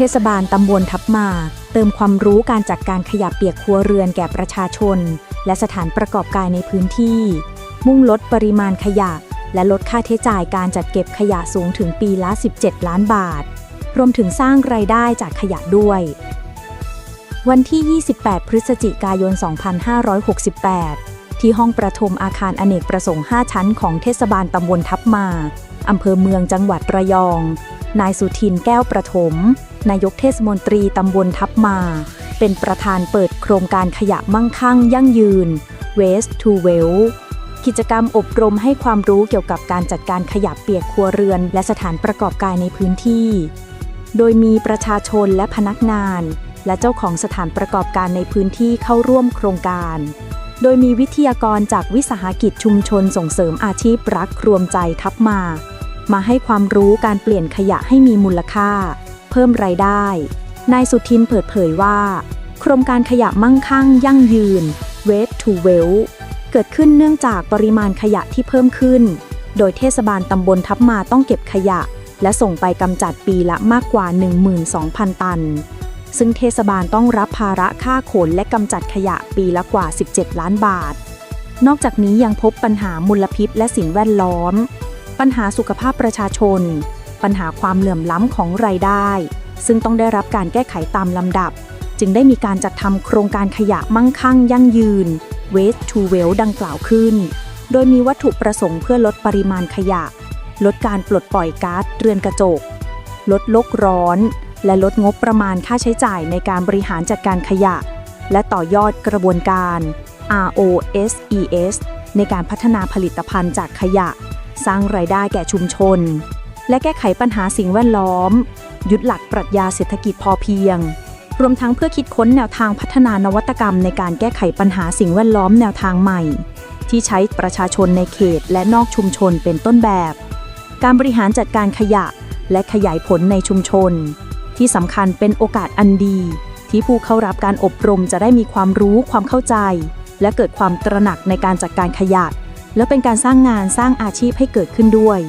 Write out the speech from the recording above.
เทศบาลตำบลทับมา เติมความรู้การจัดการขยะเปียกครัวเรือนแก่ประชาชน และสถานประกอบการในพื้นที่ มุ่งลดปริมาณขยะ และลดค่าใช้จ่ายการจัดเก็บขยะสูงถึงปีละ 17 ล้านบาท รวมถึงสร้างรายได้จากขยะด้วย วันที่ 28 พฤศจิกายน 2568 ที่ห้องประทมอาคารอเนกประสงค์ 5 ชั้นของเทศบาลตำบลทับมาอำเภอเมืองจังหวัดระยอง นายสุทินแก้วประถม นายกเทศมนตรีตำบลทับมา เป็นประธานเปิดโครงการขยะมั่งคั่งยั่งยืน Waste to Well กิจกรรมอบรมให้ความรู้เกี่ยวกับการจัดการขยะเปียกครัวเรือน และสถานประกอบการในพื้นที่ โดยมีประชาชนและพนักงาน และเจ้าของสถานประกอบการในพื้นที่เข้าร่วมโครงการ โดยมีวิทยากรจากวิสาหกิจชุมชนส่งเสริมอาชีพรักรวมใจทับมา มาให้ความรู้การเปลี่ยนขยะให้มีมูลค่า เพิ่มรายได้ นายสุทินเปิดเผยว่า โครงการขยะมั่งคั่งยั่งยืน Waste to Well เกิดขึ้นเนื่องจากปริมาณขยะที่เพิ่มขึ้น โดยเทศบาลตำบลทับมาต้องเก็บขยะ และส่งไปกำจัดปีละมากกว่า 12,000 ตัน ซึ่งเทศบาลต้องรับภาระค่าขนและกำจัดขยะปีละกว่า 17 ล้านบาท นอกจากนี้ยังพบปัญหามลพิษและสิ่งแวดล้อม ปัญหาสุขภาพประชาชน ปัญหาความเหลื่อมล้ำของรายได้ ซึ่งต้องได้รับการแก้ไขตามลำดับ จึงได้มีการจัดทำโครงการขยะมั่งคั่งยั่งยืน Waste to Well ดังกล่าวขึ้น โดยมีวัตถุประสงค์เพื่อลดปริมาณขยะ ลดการปลดปล่อยก๊าซเรือนกระจก ลดโลกร้อน และลดงบประมาณค่าใช้จ่ายในการบริหารจัดการขยะ และต่อยอดกระบวนการ ROSES ในการพัฒนาผลิตภัณฑ์จากขยะ สร้างรายได้แก่ชุมชน และแก้ไขปัญหาสิ่งแวดล้อม ยึดหลักปรัชญาเศรษฐกิจพอเพียง รวมทั้งเพื่อคิดค้นแนวทางพัฒนานวัตกรรม ในการแก้ไขปัญหาสิ่งแวดล้อมแนวทางใหม่ ที่ใช้ประชาชนในเขตและนอกชุมชนเป็นต้นแบบ การบริหารจัดการขยะและขยายผลในชุมชน ที่สำคัญเป็นโอกาสอันดี ที่ผู้เข้ารับการอบรมจะได้มีความรู้ความเข้าใจ และเกิดความตระหนักในการจัดการขยะและเป็นการสร้างงานสร้างอาชีพให้เกิดขึ้นด้วย